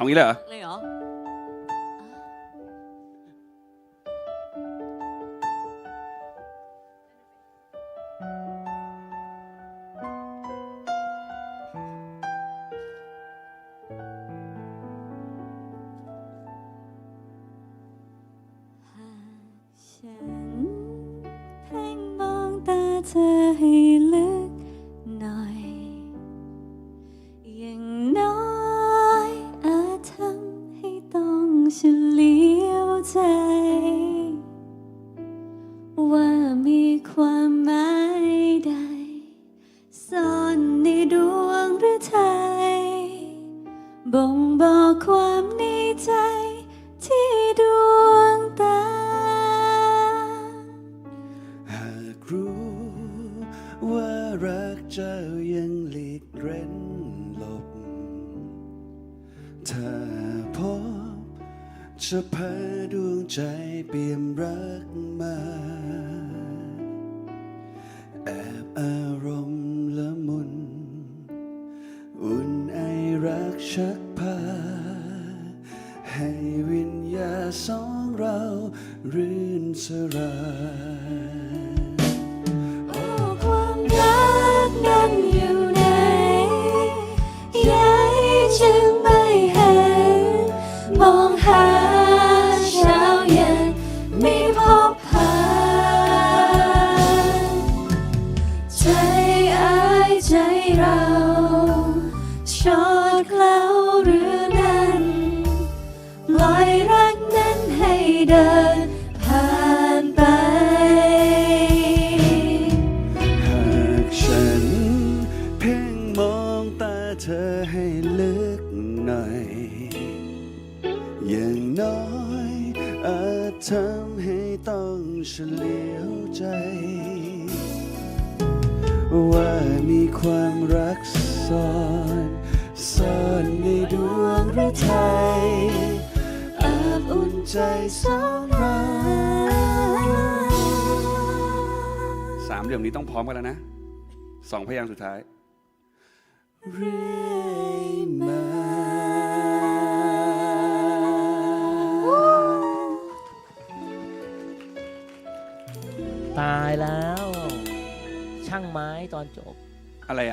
เอางี้เลยเหรอ เลยเหรอฉันเพ่งมองตาเธอให้ลึกหน่อยอย่าง บ่งบอกความในใจที่ดวงตา หากรู้ว่ารักเจ้ายังหลีกเร้นหลบ ถ้าพบจะพาดวงใจเปี่ยมรักมา ชักพา ให้วิญญาสองเรารื่นสรายโอ้ความรักนั้นอยู่ไหนยายจึงไม่เห็น มองหาเช้าเย็นไม่พบผ่านใจอายใจเราชอด อย่างน้อยอาจทำให้ต้องเฉลียวใจ ว่ามีความรักซ่อนซ่อนในดวงหรือไทยอาบอุ่นใจสองเราสามเหลี่ยมนี้ต้องพร้อมกันแล้วนะสองพยางค์สุดท้าย เรื่อยมา ตายแล้ว ช่างไม้ตอนจบ